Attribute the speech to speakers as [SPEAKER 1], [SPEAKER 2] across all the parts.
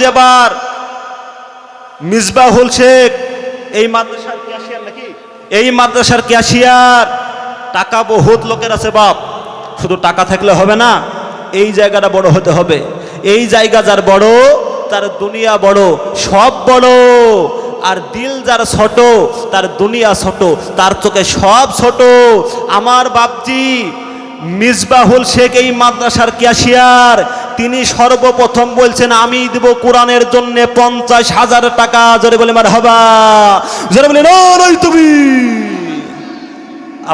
[SPEAKER 1] এবার মিসবাহুল শেখ এই মাদ্রাসার ক্যাশিয়ার নাকি? এই মাদ্রাসার ক্যাশিয়ার। টাকা বহুত লোকের আছে বাপ। শুধু টাকা থাকলে হবে না, এই জায়গাটা বড় হতে হবে। এই জায়গা যার বড়, তার দুনিয়া বড়। সব বড়। আর দিল যার ছোট, তার দুনিয়া ছোট। তার চোখে সব ছোট। আমার বাপজি, মিসবাহুল শেখ এই মাদ্রাসার ক্যাশিয়ার। তিনি সর্বপ্রথম বলছেন, আমি দেব কোরআনের জন্য পঞ্চাশ হাজার টাকা। জোরে বলে মার হবা জোরে বলে তুমি।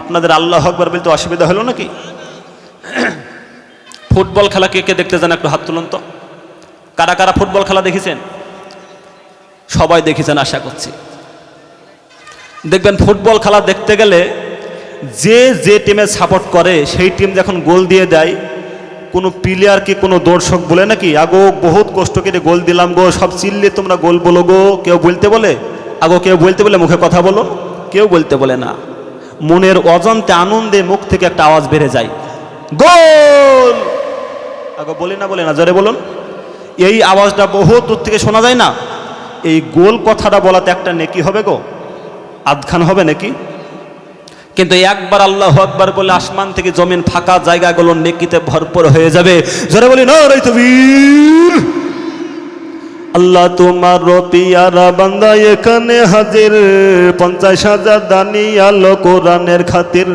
[SPEAKER 1] আপনাদের আল্লাহ আকবর বলতে অসুবিধা হলো নাকি? ফুটবল খেলা কে কে দেখতে যান একটু হাত তুলুন তো। কারা কারা ফুটবল খেলা দেখেছেন? সবাই দেখেছেন, আশা করছি। দেখবেন, ফুটবল খেলা দেখতে গেলে যে যে টিমে সাপোর্ট করে, সেই টিম যখন গোল দিয়ে দেয় কোনো প্লেয়ারকে কোনো দর্শক বলে নাকি, আগো, বহুত কষ্ট করে গোল দিলাম গো, সব চিল্লে তোমরা গোল বলো গো। কেউ বলতে বলে? আগো, কেউ বলতে বলে মুখে কথা বলো? কেউ বলতে বলে না। মনের অজন্তে আনন্দে মুখ থেকে একটা আওয়াজ বেড়ে যায়। গোল! আগো, বলি না, বলে না, জোরে বলুন। এই আওয়াজটা বহু দূর থেকে শোনা যায় না? এই গোল কথাটা বলাতে একটা নেকি হবে গো? আধখান হবে নাকি? কিন্তু একবার আল্লাহ একবার বলে আসমান থেকে জমিন ফাঁকা জায়গাগুলো নেকিতে ভরপুর হয়ে যাবে। জোরে বলি, না তুমি আল্লাহ তোমার পিয়ারা বান্দা এখানে হাজির। পঞ্চাশ হাজার দানি আলো কোরআনের খাতির।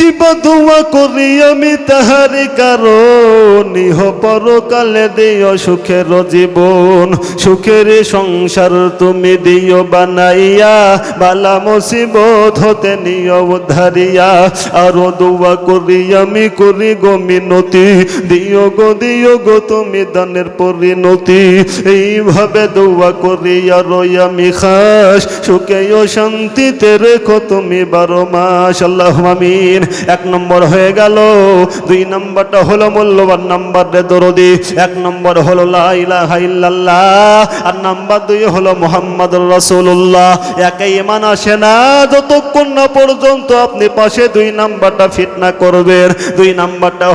[SPEAKER 1] কিবা দোয়া করি আমি তাহারি কারণ ইহ পরকালে দিও সুখের জীবন। সুখের সংসার তুমি দিও বানাইয়া, বালা মুসিবত হতে নিও উদ্ধারিয়া। আরও দোয়া করি আমি করি গো মিনতি দিও গো দিও গো তুমি দানের পরিণতি। এইভাবে দোয়া করি আরও আমি খাস, সুখে ও শান্তিতে রেখো তুমি বারো মাস। আল্লাহ আমিন। এক নম্বর হয়ে গেল। দুই নম্বরটা হলো মূল্যবান নাম্বার রে দরদি। এক নম্বর হলো লা ইলাহা আর নাম্বার দুই হলো মোহাম্মদ রসুল্লাহ একাই ইমান আসে না, যতক্ষণ না পর্যন্ত আপনি পাশে দুই নাম্বারটা ফিট না করবেন। দুই নাম্বারটা